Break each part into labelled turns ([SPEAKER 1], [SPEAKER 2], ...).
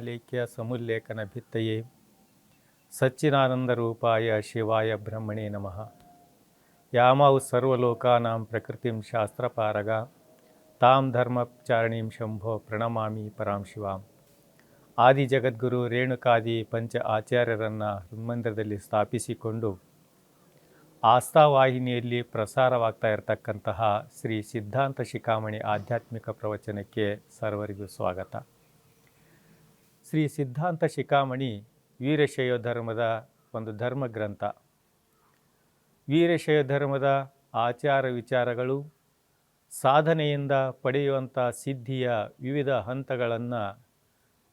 [SPEAKER 1] ಮಾಲೇಕ್ಯ ಸಮುಲ್ಲೇಖನ ಭಿತ್ತಯೇ? ಸಚ್ಚಿದಾನಂದ ರೂಪಾಯ ಶಿವಾಯ ಬ್ರಹ್ಮಣೇ ನಮಃ. ಯಾಮೌ ಸರ್ವಲೋಕಾನಾಂ ಪ್ರಕೃತಿಂ ಶಾಸ್ತ್ರಪಾರಗ ತಾಂ ಧರ್ಮಚಾರಣೀಂ ಶಂಭೋ ಪ್ರಣಮಾಮಿ ಪರಾಂ ಶಿವಾಂ. ಆದಿ ಜಗದ್ಗುರು ರೇಣುಕಾದಿ ಪಂಚ ಆಚಾರ್ಯರನ್ನು ಹೃನ್ಮಂದಿರದಲ್ಲಿ ಸ್ಥಾಪಿಸಿಕೊಂಡು ಆಸ್ಥಾವಾಹಿನಿಯಲ್ಲಿ ಪ್ರಸಾರವಾಗ್ತಾ ಇರತಕ್ಕಂತಹ ಶ್ರೀ ಸಿದ್ಧಾಂತ ಶಿಖಾಮಣಿ ಆಧ್ಯಾತ್ಮಿಕ ಪ್ರವಚನಕ್ಕೆ ಸರ್ವರಿಗೂ ಸ್ವಾಗತ. ಶ್ರೀ ಸಿದ್ಧಾಂತ ಶಿಖಾಮಣಿ ವೀರಶೈವ ಧರ್ಮದ ಒಂದು ಧರ್ಮ ಗ್ರಂಥ. ವೀರಶೈವ ಧರ್ಮದ ಆಚಾರ ವಿಚಾರಗಳು, ಸಾಧನೆಯಿಂದ ಪಡೆಯುವಂಥ ಸಿದ್ಧಿಯ ವಿವಿಧ ಹಂತಗಳನ್ನು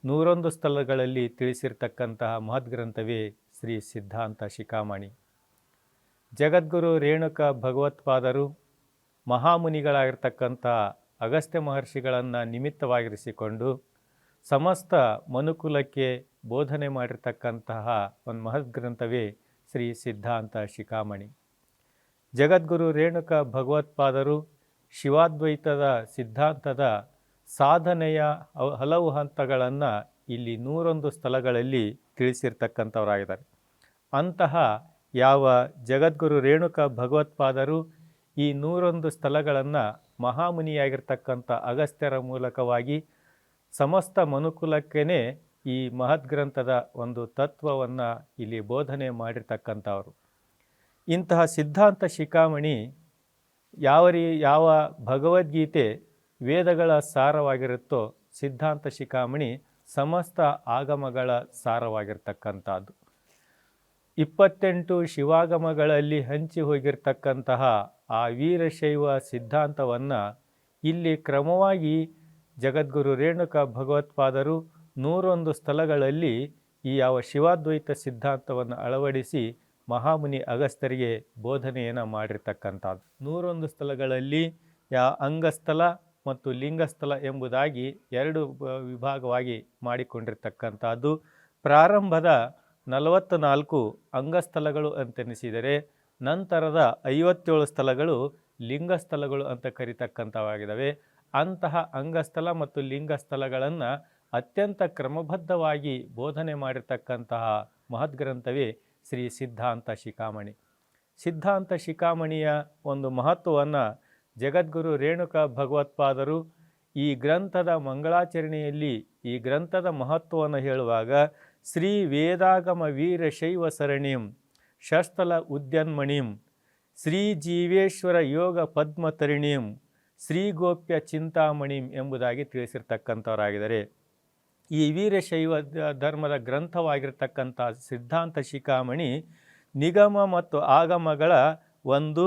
[SPEAKER 1] ನೂರೊಂದು ಸ್ಥಳಗಳಲ್ಲಿ ತಿಳಿಸಿರ್ತಕ್ಕಂತಹ ಮಹದ್ಗ್ರಂಥವೇ ಶ್ರೀ ಸಿದ್ಧಾಂತ ಶಿಖಾಮಣಿ. ಜಗದ್ಗುರು ರೇಣುಕ ಭಗವತ್ಪಾದರು ಮಹಾಮುನಿಗಳಾಗಿರ್ತಕ್ಕಂಥ ಅಗಸ್ತ್ಯ ಮಹರ್ಷಿಗಳನ್ನು ನಿಮಿತ್ತವಾಗಿರಿಸಿಕೊಂಡು ಸಮಸ್ತ ಮನುಕುಲಕ್ಕೆ ಬೋಧನೆ ಮಾಡಿರ್ತಕ್ಕಂತಹ ಒಂದು ಮಹತ್ ಗ್ರಂಥವೇ ಶ್ರೀ ಸಿದ್ಧಾಂತ ಶಿಖಾಮಣಿ. ಜಗದ್ಗುರು ರೇಣುಕ ಭಗವತ್ಪಾದರು ಶಿವಾದ್ವೈತದ ಸಿದ್ಧಾಂತದ ಸಾಧನೆಯ ಹಲವು ಹಂತಗಳನ್ನು ಇಲ್ಲಿ ನೂರೊಂದು ಸ್ಥಳಗಳಲ್ಲಿ ತಿಳಿಸಿರ್ತಕ್ಕಂಥವರಾಗಿದ್ದಾರೆ. ಅಂತಹ ಯಾವ ಜಗದ್ಗುರು ರೇಣುಕ ಭಗವತ್ಪಾದರು ಈ ನೂರೊಂದು ಸ್ಥಳಗಳನ್ನು ಮಹಾಮುನಿಯಾಗಿರ್ತಕ್ಕಂಥ ಅಗಸ್ತ್ಯರ ಮೂಲಕವಾಗಿ ಸಮಸ್ತ ಮನುಕುಲಕ್ಕೇ ಈ ಮಹತ್ ಗ್ರಂಥದ ಒಂದು ತತ್ವವನ್ನು ಇಲ್ಲಿ ಬೋಧನೆ ಮಾಡಿರ್ತಕ್ಕಂಥವ್ರು. ಇಂತಹ ಸಿದ್ಧಾಂತ ಶಿಖಾಮಣಿ ಯಾವ ರೀ, ಯಾವ ಭಗವದ್ಗೀತೆ ವೇದಗಳ ಸಾರವಾಗಿರುತ್ತೋ ಸಿದ್ಧಾಂತ ಶಿಖಾಮಣಿ ಸಮಸ್ತ ಆಗಮಗಳ ಸಾರವಾಗಿರ್ತಕ್ಕಂಥದ್ದು. ಇಪ್ಪತ್ತೆಂಟು ಶಿವಾಗಮಗಳಲ್ಲಿ ಹಂಚಿ ಹೋಗಿರ್ತಕ್ಕಂತಹ ಆ ವೀರಶೈವ ಸಿದ್ಧಾಂತವನ್ನು ಇಲ್ಲಿ ಕ್ರಮವಾಗಿ ಜಗದ್ಗುರು ರೇಣುಕ ಭಗವತ್ಪಾದರು ನೂರೊಂದು ಸ್ಥಳಗಳಲ್ಲಿ ಈ ಯಾವ ಶಿವಾದ್ವೈತ ಸಿದ್ಧಾಂತವನ್ನು ಅಳವಡಿಸಿ ಮಹಾಮುನಿ ಅಗಸ್ತರಿಗೆ ಬೋಧನೆಯನ್ನು ಮಾಡಿರ್ತಕ್ಕಂಥದ್ದು. ನೂರೊಂದು ಸ್ಥಳಗಳಲ್ಲಿ ಯಾ ಅಂಗಸ್ಥಲ ಮತ್ತು ಲಿಂಗಸ್ಥಲ ಎಂಬುದಾಗಿ ಎರಡು ವಿಭಾಗವಾಗಿ ಮಾಡಿಕೊಂಡಿರ್ತಕ್ಕಂಥದ್ದು. ಪ್ರಾರಂಭದ ನಲವತ್ತ ನಾಲ್ಕು ಅಂಗಸ್ಥಲಗಳು ಅಂತೆನಿಸಿದರೆ ನಂತರದ ಐವತ್ತೇಳು ಸ್ಥಳಗಳು ಲಿಂಗಸ್ಥಲಗಳು ಅಂತ ಕರಿತಕ್ಕಂಥವಾಗಿದ್ದಾವೆ. ಅಂತಹ ಅಂಗಸ್ಥಲ ಮತ್ತು ಲಿಂಗಸ್ಥಲಗಳನ್ನು ಅತ್ಯಂತ ಕ್ರಮಬದ್ಧವಾಗಿ ಬೋಧನೆ ಮಾಡಿರ್ತಕ್ಕಂತಹ ಮಹದ್ಗ್ರಂಥವೇ ಶ್ರೀ ಸಿದ್ಧಾಂತ ಶಿಖಾಮಣಿ. ಸಿದ್ಧಾಂತ ಶಿಖಾಮಣಿಯ ಒಂದು ಮಹತ್ವವನ್ನು ಜಗದ್ಗುರು ರೇಣುಕ ಭಗವತ್ಪಾದರು ಈ ಗ್ರಂಥದ ಮಂಗಳಾಚರಣೆಯಲ್ಲಿ ಈ ಗ್ರಂಥದ ಮಹತ್ವವನ್ನು ಹೇಳುವಾಗ ಶ್ರೀ ವೇದಾಗಮ ವೀರಶೈವ ಸರಣಿಂ ಶಸ್ತಲ ಉದ್ಯನ್ಮಣಿಂ, ಶ್ರೀ ಜೀವೇಶ್ವರ ಯೋಗ ಪದ್ಮತರಿಣಿಂ ಶ್ರೀ ಚಿಂತಾಮಣಿ ಎಂಬುದಾಗಿ ತಿಳಿಸಿರ್ತಕ್ಕಂಥವರಾಗಿದ್ದಾರೆ. ಈ ವೀರಶೈವ ಧರ್ಮದ ಗ್ರಂಥವಾಗಿರ್ತಕ್ಕಂಥ ಸಿದ್ಧಾಂತ ಶಿಖಾಮಣಿ ನಿಗಮ ಮತ್ತು ಆಗಮಗಳ ಒಂದು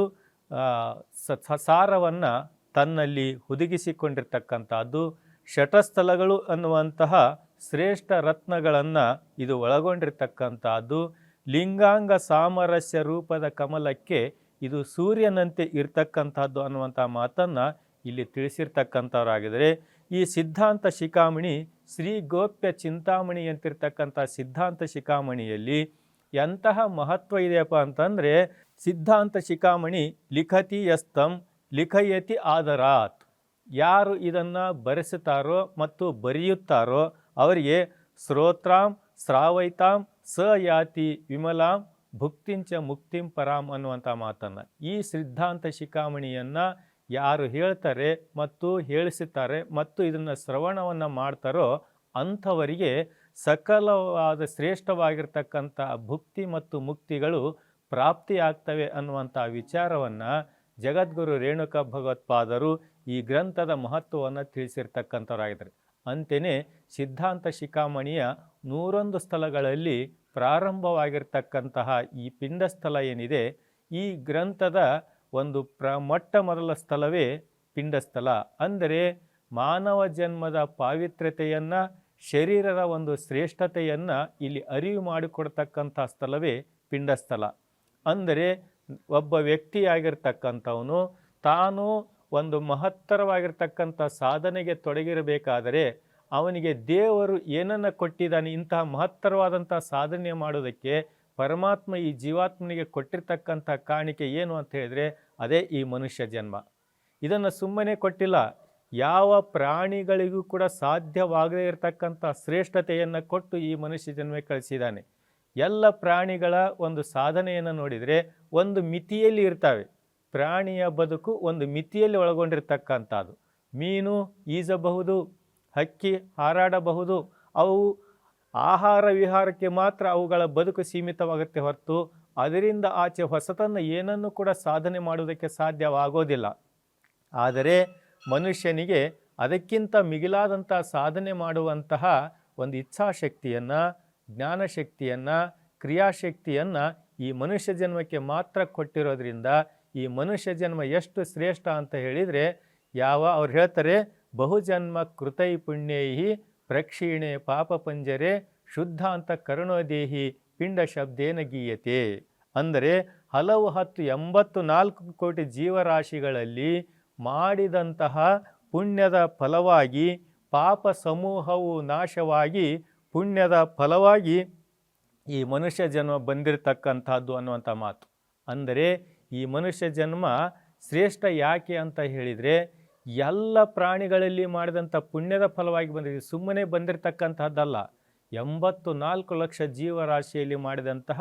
[SPEAKER 1] ಸಾರವನ್ನು ತನ್ನಲ್ಲಿ ಹುದುಗಿಸಿಕೊಂಡಿರ್ತಕ್ಕಂಥದ್ದು. ಶಟಸ್ಥಲಗಳು ಅನ್ನುವಂತಹ ಶ್ರೇಷ್ಠ ರತ್ನಗಳನ್ನು ಇದು ಒಳಗೊಂಡಿರ್ತಕ್ಕಂಥದ್ದು. ಲಿಂಗಾಂಗ ಸಾಮರಸ್ಯ ರೂಪದ ಕಮಲಕ್ಕೆ ಇದು ಸೂರ್ಯನಂತೆ ಇರ್ತಕ್ಕಂಥದ್ದು ಅನ್ನುವಂಥ ಮಾತನ್ನು ಇಲ್ಲಿ ತಿಳಿಸಿರ್ತಕ್ಕಂಥವರಾಗಿದ್ದಾರೆ. ಈ ಸಿದ್ಧಾಂತ ಶಿಖಾಮಣಿ, ಶ್ರೀ ಗೋಪ್ಯ ಚಿಂತಾಮಣಿ ಅಂತಿರ್ತಕ್ಕಂಥ ಸಿದ್ಧಾಂತ ಶಿಖಾಮಣಿಯಲ್ಲಿ ಎಂತಹ ಮಹತ್ವ ಇದೆಯಪ್ಪ ಅಂತಂದರೆ, ಸಿದ್ಧಾಂತ ಶಿಖಾಮಣಿ, ಲಿಖತಿ ಯಸ್ತಂ ಲಿಖಯತಿ ಆದರಾತ್ ಯಾರು ಇದನ್ನು ಬರೆಸುತ್ತಾರೋ ಮತ್ತು ಬರೆಯುತ್ತಾರೋ ಅವರಿಗೆ ಶ್ರೋತ್ರಾಂ, ಶ್ರಾವೈತಾಂ, ಸ ಯಾತಿ ವಿಮಲಾಂ ಭುಕ್ತಿಂಚ ಮುಕ್ತಿಂ ಪರಾಮ್ ಅನ್ನುವಂಥ ಮಾತನ್ನು. ಈ ಸಿದ್ಧಾಂತ ಶಿಖಾಮಣಿಯನ್ನು ಯಾರು ಹೇಳ್ತಾರೆ ಮತ್ತು ಹೇಳಿಸುತ್ತಾರೆ ಮತ್ತು ಇದನ್ನು ಶ್ರವಣವನ್ನು ಮಾಡ್ತಾರೋ ಅಂಥವರಿಗೆ ಸಕಲವಾದ ಶ್ರೇಷ್ಠವಾಗಿರ್ತಕ್ಕಂಥ ಭುಕ್ತಿ ಮತ್ತು ಮುಕ್ತಿಗಳು ಪ್ರಾಪ್ತಿಯಾಗ್ತವೆ ಅನ್ನುವಂಥ ವಿಚಾರವನ್ನು ಜಗದ್ಗುರು ರೇಣುಕ ಭಗವತ್ಪಾದರು ಈ ಗ್ರಂಥದ ಮಹತ್ವವನ್ನು ತಿಳಿಸಿರ್ತಕ್ಕಂಥವರಾಗಿದ್ದಾರೆ. ಅಂತೆಯೇ ಸಿದ್ಧಾಂತ ಶಿಖಾಮಣಿಯ ನೂರೊಂದು ಸ್ಥಳಗಳಲ್ಲಿ ಪ್ರಾರಂಭವಾಗಿರ್ತಕ್ಕಂತಹ ಈ ಪಿಂಡಸ್ಥಲ ಏನಿದೆ, ಈ ಗ್ರಂಥದ ಒಂದು ಪ್ರ, ಮೊಟ್ಟ ಮೊದಲ ಸ್ಥಳವೇ ಪಿಂಡಸ್ಥಲ ಅಂದರೆ ಮಾನವ ಜನ್ಮದ ಪಾವಿತ್ರ್ಯತೆಯನ್ನು, ಶರೀರದ ಒಂದು ಶ್ರೇಷ್ಠತೆಯನ್ನು ಇಲ್ಲಿ ಅರಿವು ಮಾಡಿಕೊಡ್ತಕ್ಕಂಥ ಸ್ಥಳವೇ ಪಿಂಡಸ್ಥಲ ಅಂದರೆ ಒಬ್ಬ ವ್ಯಕ್ತಿಯಾಗಿರ್ತಕ್ಕಂಥವನು ತಾನು ಒಂದು ಮಹತ್ತರವಾಗಿರ್ತಕ್ಕಂಥ ಸಾಧನೆಗೆ ತೊಡಗಿರಬೇಕಾದರೆ ಅವನಿಗೆ ದೇವರು ಏನನ್ನು ಕೊಟ್ಟಿದ್ದಾನೆ, ಇಂತಹ ಮಹತ್ತರವಾದಂಥ ಸಾಧನೆ ಮಾಡೋದಕ್ಕೆ ಪರಮಾತ್ಮ ಈ ಜೀವಾತ್ಮನಿಗೆ ಕೊಟ್ಟಿರ್ತಕ್ಕಂಥ ಕಾಣಿಕೆ ಏನು ಅಂತ ಹೇಳಿದರೆ ಅದೇ ಈ ಮನುಷ್ಯ ಜನ್ಮ. ಇದನ್ನು ಸುಮ್ಮನೆ ಕೊಟ್ಟಿಲ್ಲ, ಯಾವ ಪ್ರಾಣಿಗಳಿಗೂ ಕೂಡ ಸಾಧ್ಯವಾಗದೇ ಇರತಕ್ಕಂಥ ಶ್ರೇಷ್ಠತೆಯನ್ನು ಕೊಟ್ಟು ಈ ಮನುಷ್ಯ ಜನ್ಮಕ್ಕೆ ಕಳಿಸಿದ್ದಾನೆ. ಎಲ್ಲ ಪ್ರಾಣಿಗಳ ಒಂದು ಸಾಧನೆಯನ್ನು ನೋಡಿದರೆ ಒಂದು ಮಿತಿಯಲ್ಲಿ ಇರ್ತವೆ. ಪ್ರಾಣಿಯ ಬದುಕು ಒಂದು ಮಿತಿಯಲ್ಲಿ ಒಳಗೊಂಡಿರ್ತಕ್ಕಂಥದ್ದು. ಮೀನು ಈಜಬಹುದು ಹಕ್ಕಿ ಹಾರಾಡಬಹುದು. ಅವು ಆಹಾರ ವಿಹಾರಕ್ಕೆ ಮಾತ್ರ ಅವುಗಳ ಬದುಕು ಸೀಮಿತವಾಗುತ್ತೆ ಹೊರತು ಅದರಿಂದ ಆಚೆ ಹೊಸತನ್ನು ಏನನ್ನು ಕೂಡ ಸಾಧನೆ ಮಾಡುವುದಕ್ಕೆ ಸಾಧ್ಯವಾಗೋದಿಲ್ಲ. ಆದರೆ ಮನುಷ್ಯನಿಗೆ ಅದಕ್ಕಿಂತ ಮಿಗಿಲಾದಂಥ ಸಾಧನೆ ಮಾಡುವಂತಹ ಒಂದು ಇಚ್ಛಾಶಕ್ತಿಯನ್ನು, ಜ್ಞಾನಶಕ್ತಿಯನ್ನು, ಕ್ರಿಯಾಶಕ್ತಿಯನ್ನು ಈ ಮನುಷ್ಯ ಜನ್ಮಕ್ಕೆ ಮಾತ್ರ ಕೊಟ್ಟಿರೋದ್ರಿಂದ ಈ ಮನುಷ್ಯ ಜನ್ಮ ಎಷ್ಟು ಶ್ರೇಷ್ಠ ಅಂತ ಹೇಳಿದರೆ ಯಾವ ಅವ್ರು ಹೇಳ್ತಾರೆ ಬಹುಜನ್ಮ ಕೃತೈ ಪುಣ್ಯೈ ಪ್ರಕ್ಷೀಣೆ ಪಾಪ ಪಂಜರೆ ಶುದ್ಧಾಂತ ಕರುಣೋದೇಹಿ ಪಿಂಡ ಶಬ್ದೇನ ಗೀಯತೆ. ಅಂದರೆ ಹಲವು ಹತ್ತು ಎಂಬತ್ತು ನಾಲ್ಕು ಕೋಟಿ ಜೀವರಾಶಿಗಳಲ್ಲಿ ಮಾಡಿದಂತಹ ಪುಣ್ಯದ ಫಲವಾಗಿ ಪಾಪ ಸಮೂಹವು ನಾಶವಾಗಿ ಪುಣ್ಯದ ಫಲವಾಗಿ ಈ ಮನುಷ್ಯ ಜನ್ಮ ಬಂದಿರತಕ್ಕಂಥದ್ದು ಅನ್ನುವಂಥ ಮಾತು. ಅಂದರೆ ಈ ಮನುಷ್ಯ ಜನ್ಮ ಶ್ರೇಷ್ಠ ಯಾಕೆ ಅಂತ ಹೇಳಿದರೆ ಎಲ್ಲ ಪ್ರಾಣಿಗಳಲ್ಲಿ ಮಾಡಿದಂಥ ಪುಣ್ಯದ ಫಲವಾಗಿ ಬಂದಿದೆ. ಸುಮ್ಮನೆ ಬಂದಿರತಕ್ಕಂತಹದ್ದಲ್ಲ, ಎಂಬತ್ತು ನಾಲ್ಕು ಲಕ್ಷ ಜೀವರಾಶಿಯಲ್ಲಿ ಮಾಡಿದಂತಹ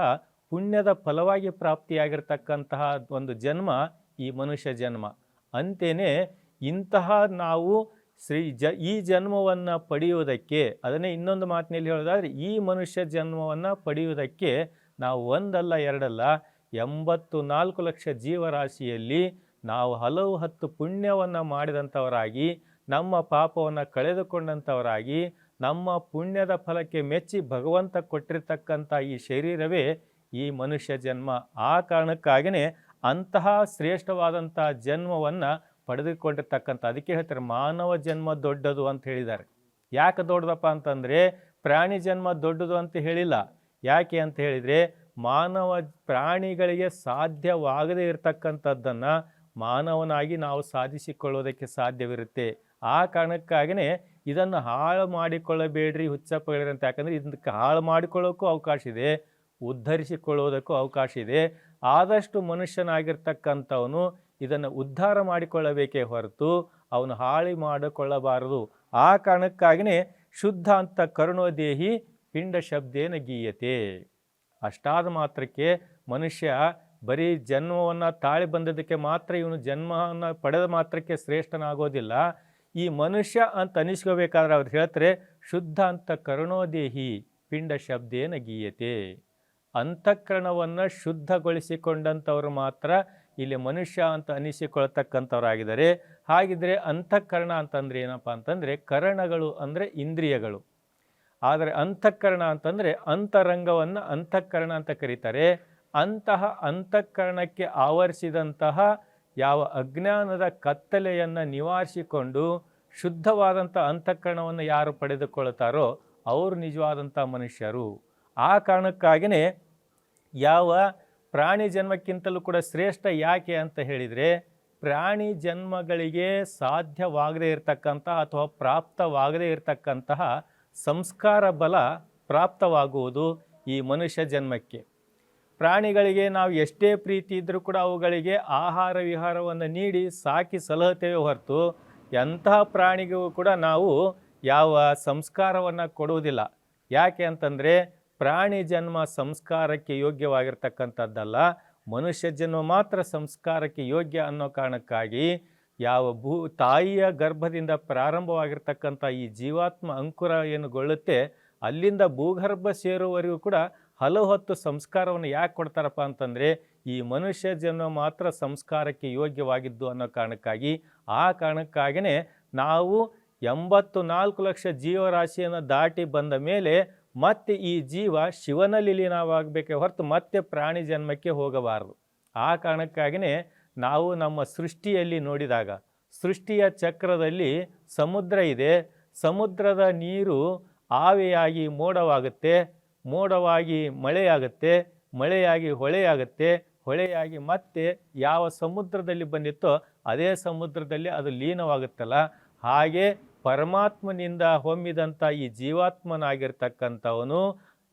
[SPEAKER 1] ಪುಣ್ಯದ ಫಲವಾಗಿ ಪ್ರಾಪ್ತಿಯಾಗಿರ್ತಕ್ಕಂತಹ ಒಂದು ಜನ್ಮ ಈ ಮನುಷ್ಯ ಜನ್ಮ. ಅಂತೆಯೇ ಇಂತಹ ನಾವು ಶ್ರೀ ಜ, ಈ ಜನ್ಮವನ್ನು ಪಡೆಯುವುದಕ್ಕೆ, ಅದನ್ನೇ ಇನ್ನೊಂದು ಮಾತಿನಲ್ಲಿ ಹೇಳೋದಾದರೆ, ಈ ಮನುಷ್ಯ ಜನ್ಮವನ್ನು ಪಡೆಯುವುದಕ್ಕೆ ನಾವು ಒಂದಲ್ಲ, ಎರಡಲ್ಲ, ಎಂಬತ್ತು ನಾಲ್ಕು ಲಕ್ಷ ಜೀವರಾಶಿಯಲ್ಲಿ ನಾವು ಹಲವು ಹತ್ತು ಪುಣ್ಯವನ್ನು ಮಾಡಿದಂಥವರಾಗಿ, ನಮ್ಮ ಪಾಪವನ್ನು ಕಳೆದುಕೊಂಡಂಥವರಾಗಿ, ನಮ್ಮ ಪುಣ್ಯದ ಫಲಕ್ಕೆ ಮೆಚ್ಚಿ ಭಗವಂತ ಕೊಟ್ಟಿರ್ತಕ್ಕಂಥ ಈ ಶರೀರವೇ ಈ ಮನುಷ್ಯ ಜನ್ಮ. ಆ ಕಾರಣಕ್ಕಾಗಿಯೇ ಅಂತಹ ಶ್ರೇಷ್ಠವಾದಂಥ ಜನ್ಮವನ್ನು ಪಡೆದುಕೊಂಡಿರ್ತಕ್ಕಂಥ, ಅದಕ್ಕೆ ಹೇಳ್ತಾರೆ ಮಾನವ ಜನ್ಮ ದೊಡ್ಡದು ಅಂತ ಹೇಳಿದ್ದಾರೆ. ಯಾಕೆ ದೊಡ್ಡದಪ್ಪ ಅಂತಂದರೆ ಪ್ರಾಣಿ ಜನ್ಮ ದೊಡ್ಡದು ಅಂತ ಹೇಳಿಲ್ಲ. ಯಾಕೆ ಅಂತ ಹೇಳಿದರೆ ಮಾನವ ಪ್ರಾಣಿಗಳಿಗೆ ಸಾಧ್ಯವಾಗದೇ ಇರತಕ್ಕಂಥದ್ದನ್ನು ಮಾನವನಾಗಿ ನಾವು ಸಾಧಿಸಿಕೊಳ್ಳೋದಕ್ಕೆ ಸಾಧ್ಯವಿರುತ್ತೆ. ಆ ಕಾರಣಕ್ಕಾಗಿಯೇ ಇದನ್ನು ಹಾಳು ಮಾಡಿಕೊಳ್ಳಬೇಡ್ರಿ ಹುಚ್ಚಪ್ಪಗಳಿರಿ ಅಂತ. ಯಾಕಂದರೆ ಇದಕ್ಕೆ ಹಾಳು ಮಾಡಿಕೊಳ್ಳೋಕ್ಕೂ ಅವಕಾಶ ಇದೆ, ಉದ್ಧರಿಸಿಕೊಳ್ಳೋದಕ್ಕೂ ಅವಕಾಶ ಇದೆ. ಆದಷ್ಟು ಮನುಷ್ಯನಾಗಿರ್ತಕ್ಕಂಥವನು ಇದನ್ನು ಉದ್ಧಾರ ಮಾಡಿಕೊಳ್ಳಬೇಕೇ ಹೊರತು ಅವನು ಹಾಳಿ ಮಾಡಿಕೊಳ್ಳಬಾರದು. ಆ ಕಾರಣಕ್ಕಾಗಿಯೇ ಶುದ್ಧ ಅಂತ ಕರುಣೋದೇಹಿ ಪಿಂಡ ಶಬ್ದೇನ ಗೀಯತೆ. ಅಷ್ಟಾದ ಮಾತ್ರಕ್ಕೆ ಮನುಷ್ಯ ಬರೀ ಜನ್ಮವನ್ನು ತಾಳಿ ಬಂದದಕ್ಕೆ ಮಾತ್ರ ಇವನು ಜನ್ಮವನ್ನು ಪಡೆದ ಮಾತ್ರಕ್ಕೆ ಶ್ರೇಷ್ಠನಾಗೋದಿಲ್ಲ. ಈ ಮನುಷ್ಯ ಅಂತ ಅನಿಸ್ಕೋಬೇಕಾದ್ರೆ ಅವ್ರು ಹೇಳ್ತಾರೆ, ಶುದ್ಧ ಅಂತ ಕರುಣೋದೇಹಿ, ಪಿಂಡ ಶಬ್ದೇನ ಗೀಯತೆ. ಅಂತಃಕರಣವನ್ನು ಶುದ್ಧಗೊಳಿಸಿಕೊಂಡಂಥವ್ರು ಮಾತ್ರ ಇಲ್ಲಿ ಮನುಷ್ಯ ಅಂತ ಅನಿಸಿಕೊಳ್ತಕ್ಕಂಥವ್ರಾಗಿದ್ದಾರೆ. ಹಾಗಿದ್ರೆ ಅಂತಃಕರಣ ಅಂತಂದರೆ ಏನಪ್ಪ ಅಂತಂದರೆ ಕರಣಗಳು ಅಂದರೆ ಇಂದ್ರಿಯಗಳು. ಆದರೆ ಅಂತಃಕರಣ ಅಂತಂದರೆ ಅಂತರಂಗವನ್ನು ಅಂತಃಕರಣ ಅಂತ ಕರೀತಾರೆ. ಅಂತಹ ಅಂತಃಕರಣಕ್ಕೆ ಆವರಿಸಿದಂತಹ ಯಾವ ಅಜ್ಞಾನದ ಕತ್ತಲೆಯನ್ನು ನಿವಾರಿಸಿಕೊಂಡು ಶುದ್ಧವಾದಂಥ ಅಂತಃಕರಣವನ್ನು ಯಾರು ಪಡೆದುಕೊಳ್ತಾರೋ ಅವರು ನಿಜವಾದಂಥ ಮನುಷ್ಯರು. ಆ ಕಾರಣಕ್ಕಾಗಿಯೇ ಯಾವ ಪ್ರಾಣಿ ಜನ್ಮಕ್ಕಿಂತಲೂ ಕೂಡ ಶ್ರೇಷ್ಠ ಯಾಕೆ ಅಂತ ಹೇಳಿದರೆ, ಪ್ರಾಣಿ ಜನ್ಮಗಳಿಗೆ ಸಾಧ್ಯವಾಗದೇ ಇರತಕ್ಕಂತಹ ಅಥವಾ ಪ್ರಾಪ್ತವಾಗದೇ ಇರತಕ್ಕಂತಹ ಸಂಸ್ಕಾರ ಬಲ ಪ್ರಾಪ್ತವಾಗುವುದು ಈ ಮನುಷ್ಯ ಜನ್ಮಕ್ಕೆ. ಪ್ರಾಣಿಗಳಿಗೆ ನಾವು ಎಷ್ಟೇ ಪ್ರೀತಿ ಇದ್ದರೂ ಕೂಡ ಅವುಗಳಿಗೆ ಆಹಾರ ವಿಹಾರವನ್ನು ನೀಡಿ ಸಾಕಿ ಸಲಹುತ್ತೇವೆ ಹೊರತು ಎಂತಹ ಪ್ರಾಣಿಗೂ ಕೂಡ ನಾವು ಯಾವ ಸಂಸ್ಕಾರವನ್ನು ಕೊಡುವುದಿಲ್ಲ. ಯಾಕೆ ಅಂತಂದರೆ ಪ್ರಾಣಿ ಜನ್ಮ ಸಂಸ್ಕಾರಕ್ಕೆ ಯೋಗ್ಯವಾಗಿರ್ತಕ್ಕಂಥದ್ದಲ್ಲ. ಮನುಷ್ಯ ಜನ್ಮ ಮಾತ್ರ ಸಂಸ್ಕಾರಕ್ಕೆ ಯೋಗ್ಯ ಅನ್ನೋ ಕಾರಣಕ್ಕಾಗಿ ಯಾವ ಭೂ, ತಾಯಿಯ ಗರ್ಭದಿಂದ ಪ್ರಾರಂಭವಾಗಿರ್ತಕ್ಕಂಥ ಈ ಜೀವಾತ್ಮ ಅಂಕುರ ಏನು ಗೊಳ್ಳುತ್ತೆ ಅಲ್ಲಿಂದ ಭೂಗರ್ಭ ಸೇರುವವರೆಗೂ ಕೂಡ ಹಲವು ಹೊತ್ತು ಸಂಸ್ಕಾರವನ್ನು ಯಾಕೆ ಕೊಡ್ತಾರಪ್ಪ ಅಂತಂದರೆ, ಈ ಮನುಷ್ಯ ಜನ್ಮ ಮಾತ್ರ ಸಂಸ್ಕಾರಕ್ಕೆ ಯೋಗ್ಯವಾಗಿದ್ದು ಅನ್ನೋ ಕಾರಣಕ್ಕಾಗಿ. ಆ ಕಾರಣಕ್ಕಾಗಿಯೇ ನಾವು ಎಂಬತ್ತು ನಾಲ್ಕು ಲಕ್ಷ ಜೀವರಾಶಿಯನ್ನು ದಾಟಿ ಬಂದ ಮೇಲೆ ಮತ್ತೆ ಈ ಜೀವ ಶಿವನಲ್ಲಿ ಲೀನವಾಗಬೇಕೆ ಹೊರತು ಮತ್ತೆ ಪ್ರಾಣಿ ಜನ್ಮಕ್ಕೆ ಹೋಗಬಾರದು. ಆ ಕಾರಣಕ್ಕಾಗಿಯೇ ನಾವು ನಮ್ಮ ಸೃಷ್ಟಿಯಲ್ಲಿ ನೋಡಿದಾಗ, ಸೃಷ್ಟಿಯ ಚಕ್ರದಲ್ಲಿ ಸಮುದ್ರ ಇದೆ. ಸಮುದ್ರದ ನೀರು ಆವಿಯಾಗಿ ಮೋಡವಾಗುತ್ತೆ. ಮೋಡವಾಗಿ ಮಳೆಯಾಗುತ್ತೆ, ಮಳೆಯಾಗಿ ಹೊಳೆಯಾಗುತ್ತೆ, ಹೊಳೆಯಾಗಿ ಮತ್ತೆ ಯಾವ ಸಮುದ್ರದಲ್ಲಿ ಬಂದಿತ್ತೋ ಅದೇ ಸಮುದ್ರದಲ್ಲಿ ಅದು ಲೀನವಾಗುತ್ತಲ್ಲ. ಹಾಗೆ ಪರಮಾತ್ಮನಿಂದ ಹೊಮ್ಮಿದಂಥ ಈ ಜೀವಾತ್ಮನಾಗಿರ್ತಕ್ಕಂಥವನು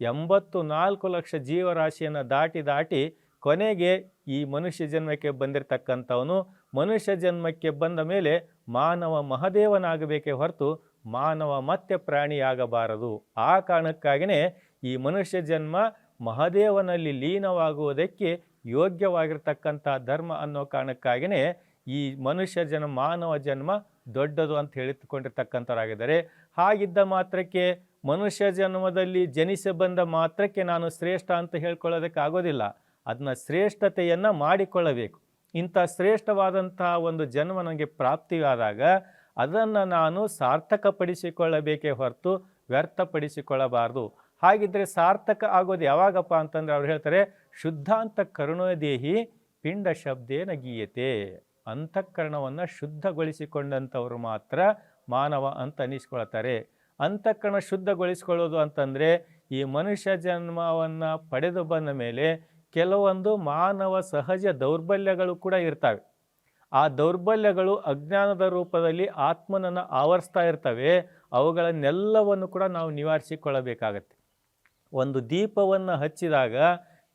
[SPEAKER 1] ಎಂಬತ್ತು ನಾಲ್ಕು ಲಕ್ಷ ಜೀವರಾಶಿಯನ್ನು ದಾಟಿ ದಾಟಿ ಕೊನೆಗೆ ಈ ಮನುಷ್ಯ ಜನ್ಮಕ್ಕೆ ಬಂದಿರತಕ್ಕಂಥವನು. ಮನುಷ್ಯ ಜನ್ಮಕ್ಕೆ ಬಂದ ಮೇಲೆ ಮಾನವ ಮಹದೇವನಾಗಬೇಕೇ ಹೊರತು ಮಾನವ ಮತ್ತೆ ಪ್ರಾಣಿಯಾಗಬಾರದು ಆ ಕಾರಣಕ್ಕಾಗಿಯೇ ಈ ಮನುಷ್ಯ ಜನ್ಮ ಮಹಾದೇವನಲ್ಲಿ ಲೀನವಾಗುವುದಕ್ಕೆ ಯೋಗ್ಯವಾಗಿರ್ತಕ್ಕಂಥ ಧರ್ಮ ಅನ್ನೋ ಕಾರಣಕ್ಕಾಗಿಯೇ ಈ ಮನುಷ್ಯ ಜನ್ಮ, ಮಾನವ ಜನ್ಮ ದೊಡ್ಡದು ಅಂತ ಹೇಳಿಕೊಂಡಿರ್ತಕ್ಕಂಥವರಾಗಿದ್ದಾರೆ ಹಾಗಿದ್ದ ಮಾತ್ರಕ್ಕೆ ಮನುಷ್ಯ ಜನ್ಮದಲ್ಲಿ ಜನಿಸಿ ಬಂದ ಮಾತ್ರಕ್ಕೆ ನಾನು ಶ್ರೇಷ್ಠ ಅಂತ ಹೇಳ್ಕೊಳ್ಳೋದಕ್ಕೆ ಆಗೋದಿಲ್ಲ. ಅದನ್ನ ಶ್ರೇಷ್ಠತೆಯನ್ನು ಮಾಡಿಕೊಳ್ಳಬೇಕು. ಇಂಥ ಶ್ರೇಷ್ಠವಾದಂತಹ ಒಂದು ಜನ್ಮ ನನಗೆ ಪ್ರಾಪ್ತಿಯಾದಾಗ ಅದನ್ನು ನಾನು ಸಾರ್ಥಕಪಡಿಸಿಕೊಳ್ಳಬೇಕೇ ಹೊರತು ವ್ಯರ್ಥಪಡಿಸಿಕೊಳ್ಳಬಾರ್ದು. ಹಾಗಿದ್ರೆ ಸಾರ್ಥಕ ಆಗೋದು ಯಾವಾಗಪ್ಪ ಅಂತಂದ್ರೆ ಅವ್ರು ಹೇಳ್ತಾರೆ, ಶುದ್ಧಾಂತ ಕರುಣೋದೇಹಿ ಪಿಂಡ ಶಬ್ದೇನ ಗೀಯತೆ. ಅಂತಃಕರಣವನ್ನು ಶುದ್ಧಗೊಳಿಸಿಕೊಂಡಂಥವ್ರು ಮಾತ್ರ ಮಾನವ ಅಂತ ಅನ್ನಿಸ್ಕೊಳ್ತಾರೆ ಅಂತಃಕರಣ ಶುದ್ಧಗೊಳಿಸ್ಕೊಳ್ಳೋದು ಅಂತಂದರೆ, ಈ ಮನುಷ್ಯ ಜನ್ಮವನ್ನು ಪಡೆದು ಬಂದ ಮೇಲೆ ಕೆಲವೊಂದು ಮಾನವ ಸಹಜ ದೌರ್ಬಲ್ಯಗಳು ಕೂಡ ಇರ್ತವೆ. ಆ ದೌರ್ಬಲ್ಯಗಳು ಅಜ್ಞಾನದ ರೂಪದಲ್ಲಿ ಆತ್ಮನನ್ನು ಆವರಿಸ್ತಾ ಇರ್ತವೆ. ಅವುಗಳನ್ನೆಲ್ಲವನ್ನು ಕೂಡ ನಾವು ನಿವಾರಿಸಿಕೊಳ್ಳಬೇಕಾಗತ್ತೆ. ಒಂದು ದೀಪವನ್ನು ಹಚ್ಚಿದಾಗ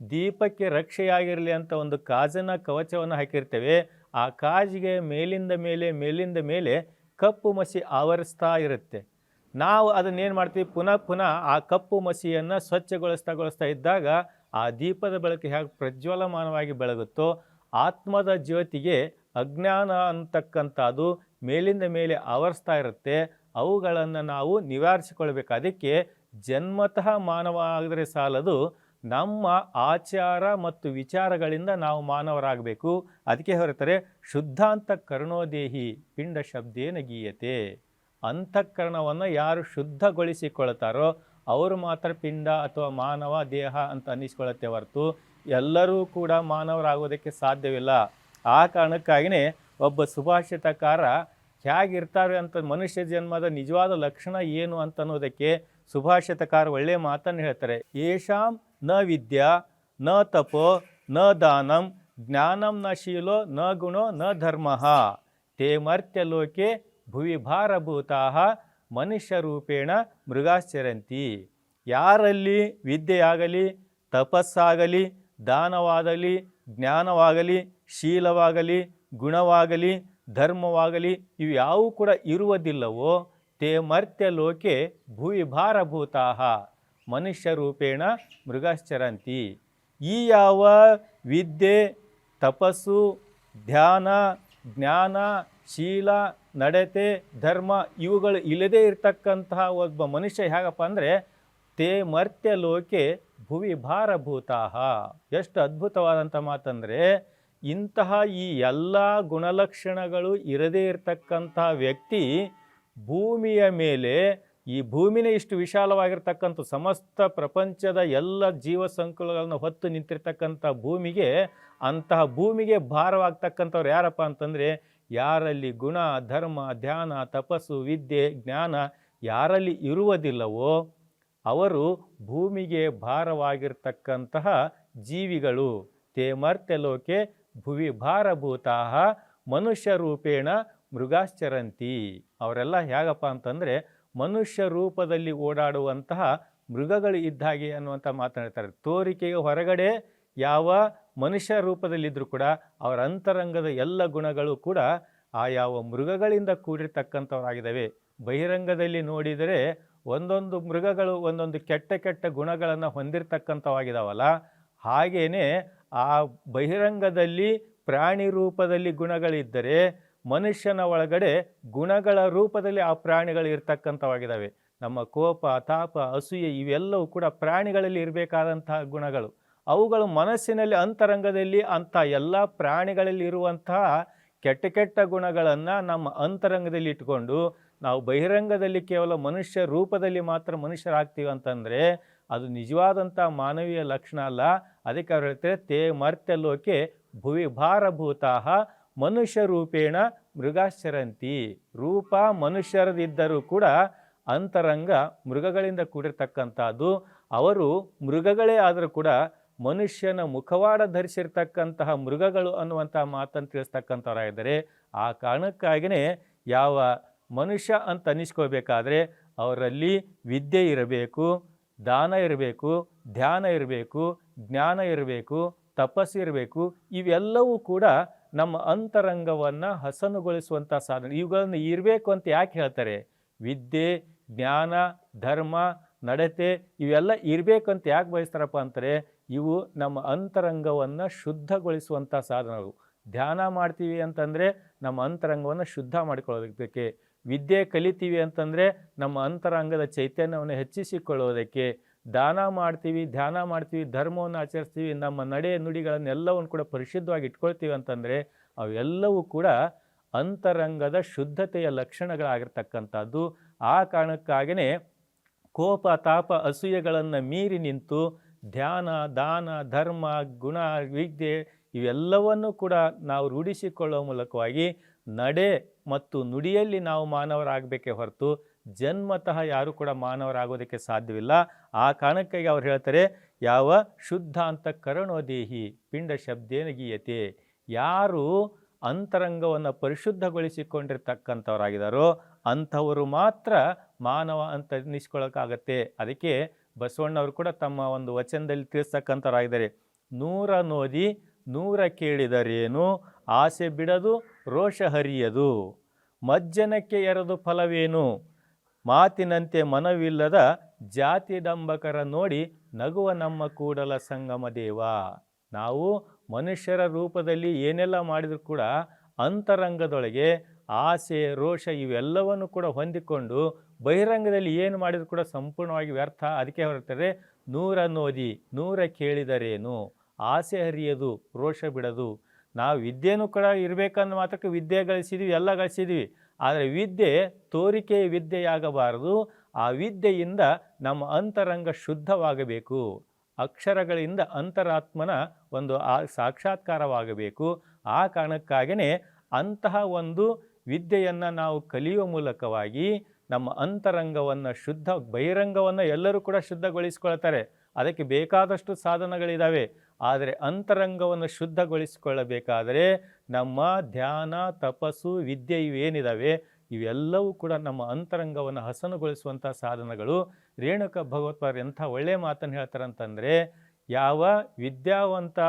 [SPEAKER 1] ದೀಪಕ್ಕೆ ರಕ್ಷೆಯಾಗಿರಲಿ ಅಂತ ಒಂದು ಕಾಜನ ಕವಚವನ್ನು ಹಾಕಿರ್ತೇವೆ. ಆ ಕಾಜಿಗೆ ಮೇಲಿಂದ ಮೇಲೆ ಮೇಲಿಂದ ಮೇಲೆ ಕಪ್ಪು ಮಸಿ ಆವರಿಸ್ತಾ ಇರುತ್ತೆ. ನಾವು ಅದನ್ನೇನು ಮಾಡ್ತೀವಿ? ಪುನಃ ಪುನಃ ಆ ಕಪ್ಪು ಮಸಿಯನ್ನು ಸ್ವಚ್ಛಗೊಳಿಸ್ತಾ ಗೊಳಿಸ್ತಾ ಇದ್ದಾಗ ಆ ದೀಪದ ಬೆಳಕು ಹೇಗೆ ಪ್ರಜ್ವಲಮಾನವಾಗಿ ಬೆಳಗುತ್ತೋ, ಆತ್ಮದ ಜ್ಯೋತಿಗೆ ಅಜ್ಞಾನ ಅಂತಕ್ಕಂಥದ್ದು ಮೇಲಿಂದ ಮೇಲೆ ಆವರಿಸ್ತಾ ಇರುತ್ತೆ. ಅವುಗಳನ್ನು ನಾವು ನಿವಾರಿಸಿಕೊಳ್ಬೇಕು. ಅದಕ್ಕೆ ಜನ್ಮತಃ ಮಾನವ ಆದರೆ ಸಾಲದು. ನಮ್ಮ ಆಚಾರ ಮತ್ತು ವಿಚಾರಗಳಿಂದ ನಾವು ಮಾನವರಾಗಬೇಕು. ಅದಕ್ಕೆ ಹೊರತಾರೆ, ಶುದ್ಧಾಂತ ಕರ್ಣೋದೇಹಿ ಪಿಂಡ ಶಬ್ದೇನ ಗೀಯತೆ. ಅಂತಃಕರಣವನ್ನು ಯಾರು ಶುದ್ಧಗೊಳಿಸಿಕೊಳ್ತಾರೋ, ಅವರು ಮಾತ್ರ ಪಿಂಡ ಅಥವಾ ಮಾನವ, ದೇಹ ಅಂತ ಅನ್ನಿಸ್ಕೊಳ್ಳುತ್ತೆ ಹೊರತು ಎಲ್ಲರೂ ಕೂಡ ಮಾನವರಾಗೋದಕ್ಕೆ ಸಾಧ್ಯವಿಲ್ಲ. ಆ ಕಾರಣಕ್ಕಾಗಿಯೇ ಒಬ್ಬ ಸುಭಾಷಿತಕಾರ ಹೇಗಿರ್ತಾರೆ ಅಂತ ಮನುಷ್ಯ ಜನ್ಮದ ನಿಜವಾದ ಲಕ್ಷಣ ಏನು ಅಂತ ಅನ್ನೋದಕ್ಕೆ ಸುಭಾಷಿತಕಾರ ಒಳ್ಳೆಯ ಮಾತನ್ನು ಹೇಳ್ತಾರೆ. ಯೇಷಾಂ ನ ವಿದ್ಯಾ, ನ ತಪೋ, ನ ದಾನಂ, ಜ್ಞಾನಂ ನ ಶೀಲೋ, ನ ಗುಣೋ, ನ ಧರ್ಮ. ತೇ ಮರ್ತ್ಯ ಲೋಕೆ ಭುವಿ ಭಾರಭೂತಾ ಮನುಷ್ಯ ರೂಪೇಣ ಮೃಗಾಶ್ಚರಂತಿ. ಯಾರಲ್ಲಿ ವಿದ್ಯೆಯಾಗಲಿ, ತಪಸ್ಸಾಗಲಿ, ದಾನವಾಗಲಿ, ಜ್ಞಾನವಾಗಲಿ, ಶೀಲವಾಗಲಿ, ಗುಣವಾಗಲಿ ಧರ್ಮವಾಗಲಿ, ಇವು ಯಾವೂ ಕೂಡ ಇರುವುದಿಲ್ಲವೋ, ತೇ ಮರ್ತ್ಯ ಲೋಕೆ ಭುವಿ ಭಾರಭೂತಾ ಮನುಷ್ಯ ರೂಪೇಣ ಮೃಗಾಶ್ಚರಂತಿ. ಈ ಯಾವ ವಿದ್ಯೆ, ತಪಸ್ಸು, ಧ್ಯಾನ, ಜ್ಞಾನ, ಶೀಲ, ನಡತೆ, ಧರ್ಮ ಇವುಗಳು ಇಲ್ಲದೇ ಇರತಕ್ಕಂತಹ ಒಬ್ಬ ಮನುಷ್ಯ ಹೇಗಪ್ಪ ಅಂದರೆ, ತೇ ಮರ್ತ್ಯ ಲೋಕೆ ಭುವಿ ಭಾರಭೂತಾ ಎಷ್ಟು ಅದ್ಭುತವಾದಂಥ ಮಾತಂದರೆ ಇಂತಹ ಈ ಎಲ್ಲ ಗುಣಲಕ್ಷಣಗಳು ಇರದೇ ಇರತಕ್ಕಂಥ ವ್ಯಕ್ತಿ ಭೂಮಿಯ ಮೇಲೆ, ಈ ಭೂಮಿನೇ ಇಷ್ಟು ವಿಶಾಲವಾಗಿರ್ತಕ್ಕಂಥ ಸಮಸ್ತ ಪ್ರಪಂಚದ ಎಲ್ಲ ಜೀವ ಸಂಕುಲಗಳನ್ನು ಹೊತ್ತು ನಿಂತಿರ್ತಕ್ಕಂಥ ಭೂಮಿಗೆ, ಅಂತಹ ಭೂಮಿಗೆ ಭಾರವಾಗ್ತಕ್ಕಂಥವ್ರು ಯಾರಪ್ಪ ಅಂತಂದರೆ, ಯಾರಲ್ಲಿ ಗುಣ, ಧರ್ಮ, ಧ್ಯಾನ, ತಪಸ್ಸು, ವಿದ್ಯೆ, ಜ್ಞಾನ ಯಾರಲ್ಲಿ ಇರುವುದಿಲ್ಲವೋ, ಅವರು ಭೂಮಿಗೆ ಭಾರವಾಗಿರ್ತಕ್ಕಂತಹ ಜೀವಿಗಳು. ತೇ ಮರ್ತ್ಯಲೋಕೆ ಭುವಿ ಭಾರಭೂತಾ ಮನುಷ್ಯ ರೂಪೇಣ ಮೃಗಾಶ್ಚರಂತಿ. ಅವರೆಲ್ಲ ಹೇಗಪ್ಪ ಅಂತಂದರೆ ಮನುಷ್ಯ ರೂಪದಲ್ಲಿ ಓಡಾಡುವಂತಹ ಮೃಗಗಳು ಇದ್ದಾಗೆ ಅನ್ನುವಂಥ ಮಾತನಾಡ್ತಾರೆ ತೋರಿಕೆಯ ಹೊರಗಡೆ ಯಾವ ಮನುಷ್ಯ ರೂಪದಲ್ಲಿದ್ದರೂ ಕೂಡ ಅವರ ಅಂತರಂಗದ ಎಲ್ಲ ಗುಣಗಳು ಕೂಡ ಆ ಯಾವ ಮೃಗಗಳಿಂದ ಕೂಡಿರ್ತಕ್ಕಂಥವರಾಗಿದ್ದಾವೆ. ಬಹಿರಂಗದಲ್ಲಿ ನೋಡಿದರೆ ಒಂದೊಂದು ಮೃಗಗಳು ಒಂದೊಂದು ಕೆಟ್ಟ ಕೆಟ್ಟ ಗುಣಗಳನ್ನು ಹೊಂದಿರತಕ್ಕಂಥವಾಗಿದ್ದಾವಲ್ಲ ಹಾಗೇನೆ ಆ ಬಹಿರಂಗದಲ್ಲಿ ಪ್ರಾಣಿ ರೂಪದಲ್ಲಿ ಗುಣಗಳಿದ್ದರೆ ಮನುಷ್ಯನ ಒಳಗಡೆ ಗುಣಗಳ ರೂಪದಲ್ಲಿ ಆ ಪ್ರಾಣಿಗಳು ಇರ್ತಕ್ಕಂಥವಾಗಿದ್ದಾವೆ. ನಮ್ಮ ಕೋಪ, ತಾಪ, ಅಸೂಯೆ ಇವೆಲ್ಲವೂ ಕೂಡ ಪ್ರಾಣಿಗಳಲ್ಲಿ ಇರಬೇಕಾದಂತಹ ಗುಣಗಳು. ಅವುಗಳು ಮನಸ್ಸಿನಲ್ಲಿ ಅಂತರಂಗದಲ್ಲಿ ಅಂಥ ಎಲ್ಲ ಪ್ರಾಣಿಗಳಲ್ಲಿ ಇರುವಂತಹ ಕೆಟ್ಟ ಕೆಟ್ಟ ಗುಣಗಳನ್ನು ನಮ್ಮ ಅಂತರಂಗದಲ್ಲಿ ಇಟ್ಕೊಂಡು ನಾವು ಬಹಿರಂಗದಲ್ಲಿ ಕೇವಲ ಮನುಷ್ಯ ರೂಪದಲ್ಲಿ ಮಾತ್ರ ಮನುಷ್ಯರಾಗ್ತೀವಿ ಅಂತಂದರೆ ಅದು ನಿಜವಾದಂಥ ಮಾನವೀಯ ಲಕ್ಷಣ ಅಲ್ಲ. ಅದಕ್ಕೆ ಅವ್ರು ಹೇಳ್ತಾರೆ, ತೇ ಮರ್ತ್ಯಲೋಕೆ ಭುವಿ ಭಾರಭೂತಾಹ ಮನುಷ್ಯ ರೂಪೇಣ ಮೃಗಾಶ್ಚರಂತಿ. ರೂಪ ಮನುಷ್ಯರದಿದ್ದರೂ ಕೂಡ ಅಂತರಂಗ ಮೃಗಗಳಿಂದ ಕೂಡಿರ್ತಕ್ಕಂಥದ್ದು. ಅವರು ಮೃಗಗಳೇ ಆದರೂ ಕೂಡ ಮನುಷ್ಯನ ಮುಖವಾಡ ಧರಿಸಿರ್ತಕ್ಕಂತಹ ಮೃಗಗಳು ಅನ್ನುವಂಥ ಮಾತನ್ನು ತಿಳಿಸ್ತಕ್ಕಂಥವರಾಗಿದ್ದಾರೆ. ಆ ಕಾರಣಕ್ಕಾಗಿಯೇ ಯಾವ ಮನುಷ್ಯ ಅಂತ ಅನ್ನಿಸ್ಕೋಬೇಕಾದ್ರೆ ಅವರಲ್ಲಿ ವಿದ್ಯೆ ಇರಬೇಕು. ದಾನ ಇರಬೇಕು, ಧ್ಯಾನ ಇರಬೇಕು, ಜ್ಞಾನ ಇರಬೇಕು, ತಪಸ್ಸು ಇರಬೇಕು, ಇವೆಲ್ಲವೂ ಕೂಡ ನಮ್ಮ ಅಂತರಂಗವನ್ನು ಹಸನುಗೊಳಿಸುವಂಥ ಸಾಧನೆ. ಇವುಗಳನ್ನು ಇರಬೇಕು ಅಂತ ಯಾಕೆ ಹೇಳ್ತಾರೆ? ವಿದ್ಯೆ, ಜ್ಞಾನ, ಧರ್ಮ, ನಡತೆ ಇವೆಲ್ಲ ಇರಬೇಕು ಅಂತ ಯಾಕೆ ಬಯಸ್ತಾರಪ್ಪ ಅಂತಾರೆ? ಇವು ನಮ್ಮ ಅಂತರಂಗವನ್ನು ಶುದ್ಧಗೊಳಿಸುವಂಥ ಸಾಧನಗಳು. ಧ್ಯಾನ ಮಾಡ್ತೀವಿ ಅಂತಂದರೆ ನಮ್ಮ ಅಂತರಂಗವನ್ನು ಶುದ್ಧ ಮಾಡಿಕೊಳ್ಳೋದಕ್ಕೆ ವಿದ್ಯೆ ಕಲಿತೀವಿ ಅಂತಂದರೆ ನಮ್ಮ ಅಂತರಂಗದ ಚೈತನ್ಯವನ್ನು ಹೆಚ್ಚಿಸಿಕೊಳ್ಳೋದಕ್ಕೆ ದಾನ ಮಾಡ್ತೀವಿ, ಧ್ಯಾನ ಮಾಡ್ತೀವಿ, ಧರ್ಮವನ್ನು ಆಚರಿಸ್ತೀವಿ, ನಮ್ಮ ನಡೆ ನುಡಿಗಳನ್ನೆಲ್ಲವನ್ನು ಕೂಡ ಪರಿಶುದ್ಧವಾಗಿ ಇಟ್ಕೊಳ್ತೀವಿ ಅಂತಂದರೆ ಅವೆಲ್ಲವೂ ಕೂಡ ಅಂತರಂಗದ ಶುದ್ಧತೆಯ ಲಕ್ಷಣಗಳಾಗಿರ್ತಕ್ಕಂಥದ್ದು. ಆ ಕಾರಣಕ್ಕಾಗಿಯೇ ಕೋಪ, ತಾಪ, ಅಸೂಯೆಗಳನ್ನು ಮೀರಿ ನಿಂತು ಧ್ಯಾನ, ದಾನ, ಧರ್ಮ, ಗುಣ, ವಿದ್ಯೆ ಇವೆಲ್ಲವನ್ನು ಕೂಡ ನಾವು ರೂಢಿಸಿಕೊಳ್ಳುವ ಮೂಲಕವಾಗಿ ನಡೆ ಮತ್ತು ನುಡಿಯಲ್ಲಿ ನಾವು ಮಾನವರಾಗಬೇಕೇ ಹೊರತು ಜನ್ಮತಃ ಯಾರು ಕೂಡ ಮಾನವರಾಗೋದಕ್ಕೆ ಸಾಧ್ಯವಿಲ್ಲ. ಆ ಕಾರಣಕ್ಕಾಗಿ ಅವ್ರು ಹೇಳ್ತಾರೆ, ಯಾವ ಶುದ್ಧ ಅಂತ ಕರುಣೋದೇಹಿ ಪಿಂಡ ಶಬ್ದೇನ ಗೀಯತೆ. ಯಾರು ಅಂತರಂಗವನ್ನು ಪರಿಶುದ್ಧಗೊಳಿಸಿಕೊಂಡಿರ್ತಕ್ಕಂಥವರಾಗಿದ್ದಾರೋ ಅಂಥವರು ಮಾತ್ರ ಮಾನವ ಅಂತ ಎನಿಸ್ಕೊಳ್ಳೋಕ್ಕಾಗತ್ತೆ ಅದಕ್ಕೆ ಬಸವಣ್ಣವರು ಕೂಡ ತಮ್ಮ ಒಂದು ವಚನದಲ್ಲಿ ತಿಳಿಸ್ತಕ್ಕಂಥವರಾಗಿದ್ದಾರೆ. ನೂರ ನೋದಿ ನೂರ ಕೇಳಿದರೇನು? ಆಸೆ ಬಿಡದು ರೋಷ ಹರಿಯದು. ಮಜ್ಜನಕ್ಕೆ ಎರದು ಫಲವೇನು? ಮಾತಿನಂತೆ ಮನವಿಲ್ಲದ ಜಾತಿ ದಂಬಕರ ನೋಡಿ ನಗುವ ನಮ್ಮ ಕೂಡಲ ಸಂಗಮ ದೇವ. ನಾವು ಮನುಷ್ಯರ ರೂಪದಲ್ಲಿ ಏನೆಲ್ಲ ಮಾಡಿದರೂ ಕೂಡ ಅಂತರಂಗದೊಳಗೆ ಆಸೆ, ರೋಷ ಇವೆಲ್ಲವನ್ನು ಕೂಡ ಹೊಂದಿಕೊಂಡು ಬಹಿರಂಗದಲ್ಲಿ ಏನು ಮಾಡಿದರೂ ಕೂಡ ಸಂಪೂರ್ಣವಾಗಿ ವ್ಯರ್ಥ. ಅದಕ್ಕೆ ಹೊರತಾರೆ ನೂರ ನೋದಿ, ನೂರ ಕೇಳಿದರೇನು? ಆಸೆ ಹರಿಯದು, ರೋಷ ಬಿಡದು. ನಾವು ವಿದ್ಯೆನೂ ಕೂಡ ಇರಬೇಕಂದ ಮಾತ್ರಕ್ಕೆ ವಿದ್ಯೆ ಗಳಿಸಿದ್ವಿ, ಎಲ್ಲ ಗಳಿಸಿದ್ವಿ. ಆದರೆ ವಿದ್ಯೆ ತೋರಿಕೆ ವಿದ್ಯೆಯಾಗಬಾರದು. ಆ ವಿದ್ಯೆಯಿಂದ ನಮ್ಮ ಅಂತರಂಗ ಶುದ್ಧವಾಗಬೇಕು. ಅಕ್ಷರಗಳಿಂದ ಅಂತರಾತ್ಮನ ಒಂದು ಆ ಸಾಕ್ಷಾತ್ಕಾರವಾಗಬೇಕು. ಆ ಕಾರಣಕ್ಕಾಗಿಯೇ ಅಂತಹ ಒಂದು ವಿದ್ಯೆಯನ್ನು ನಾವು ಕಲಿಯುವ ಮೂಲಕವಾಗಿ ನಮ್ಮ ಅಂತರಂಗವನ್ನು ಶುದ್ಧ, ಬಹಿರಂಗವನ್ನು ಎಲ್ಲರೂ ಕೂಡ ಶುದ್ಧಗೊಳಿಸ್ಕೊಳ್ತಾರೆ. ಅದಕ್ಕೆ ಬೇಕಾದಷ್ಟು ಸಾಧನಗಳಿದ್ದಾವೆ ಆದರೆ ಅಂತರಂಗವನ್ನು ಶುದ್ಧಗೊಳಿಸಿಕೊಳ್ಳಬೇಕಾದರೆ ನಮ್ಮ ಧ್ಯಾನ, ತಪಸ್ಸು, ವಿದ್ಯೆ ಇವೇನಿದ್ದಾವೆ ಇವೆಲ್ಲವೂ ಕೂಡ ನಮ್ಮ ಅಂತರಂಗವನ್ನು ಹಸನುಗೊಳಿಸುವಂಥ ಸಾಧನಗಳು. ರೇಣುಕ ಭಗವತ್ಪಾದರು ಎಂಥ ಒಳ್ಳೆಯ ಮಾತನ್ನು ಹೇಳ್ತಾರಂತಂದರೆ, ಯಾವ ವಿದ್ಯಾವಂತ,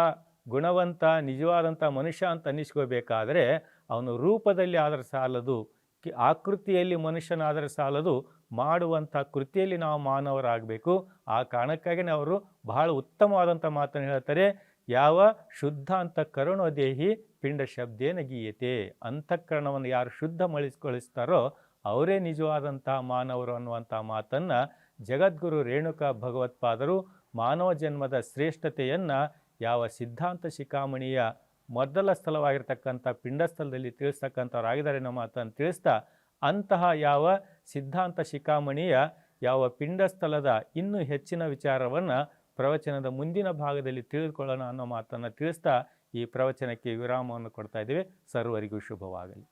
[SPEAKER 1] ಗುಣವಂತ, ನಿಜವಾದಂಥ ಮನುಷ್ಯ ಅಂತ ಅನ್ನಿಸ್ಕೋಬೇಕಾದರೆ ಅವನು ರೂಪದಲ್ಲಿ ಆದರೆ ಸಾಲದು ಆಕೃತಿಯಲ್ಲಿ ಮನುಷ್ಯನಾದರೆ ಸಾಲದು ಮಾಡುವಂಥ ಕೃತಿಯಲ್ಲಿ ನಾವು ಮಾನವರಾಗಬೇಕು. ಆ ಕಾರಣಕ್ಕಾಗಿಯೇ ಅವರು ಬಹಳ ಉತ್ತಮವಾದಂಥ ಮಾತನ್ನು ಹೇಳ್ತಾರೆ, ಯಾವ ಶುದ್ಧ ಅಂತ ಕರುಣೋದೇಹಿ ಪಿಂಡ ಶಬ್ದೇನ ಗೀಯತೆ. ಅಂತಃಕರಣವನ್ನು ಯಾರು ಶುದ್ಧ ಮಳಿಸ್ಕೊಳಿಸ್ತಾರೋ ಅವರೇ ನಿಜವಾದಂತಹ ಮಾನವರು ಅನ್ನುವಂಥ ಮಾತನ್ನು ಜಗದ್ಗುರು ರೇಣುಕ ಭಗವತ್ಪಾದರು ಮಾನವ ಜನ್ಮದ ಶ್ರೇಷ್ಠತೆಯನ್ನು ಯಾವ ಸಿದ್ಧಾಂತ ಶಿಖಾಮಣಿಯ ಮೊದಲ ಸ್ಥಳವಾಗಿರ್ತಕ್ಕಂಥ ಪಿಂಡಸ್ಥಳದಲ್ಲಿ ತಿಳಿಸ್ತಕ್ಕಂಥವ್ರಾಗಿದ್ದಾರೆ ಅನ್ನೋ ಮಾತನ್ನು ತಿಳಿಸ್ತಾ, ಅಂತಹ ಯಾವ ಸಿದ್ಧಾಂತ ಶಿಖಾಮಣಿಯ ಯಾವ ಪಿಂಡಸ್ಥಲದ ಇನ್ನೂ ಹೆಚ್ಚಿನ ವಿಚಾರವನ್ನು ಪ್ರವಚನದ ಮುಂದಿನ ಭಾಗದಲ್ಲಿ ತಿಳಿದುಕೊಳ್ಳೋಣ ಅನ್ನೋ ಮಾತನ್ನು ತಿಳಿಸ್ತಾ ಈ ಪ್ರವಚನಕ್ಕೆ ವಿರಾಮವನ್ನು ಕೊಡ್ತಾ ಇದ್ದೇವೆ. ಸರ್ವರಿಗೂ ಶುಭವಾಗಲಿ.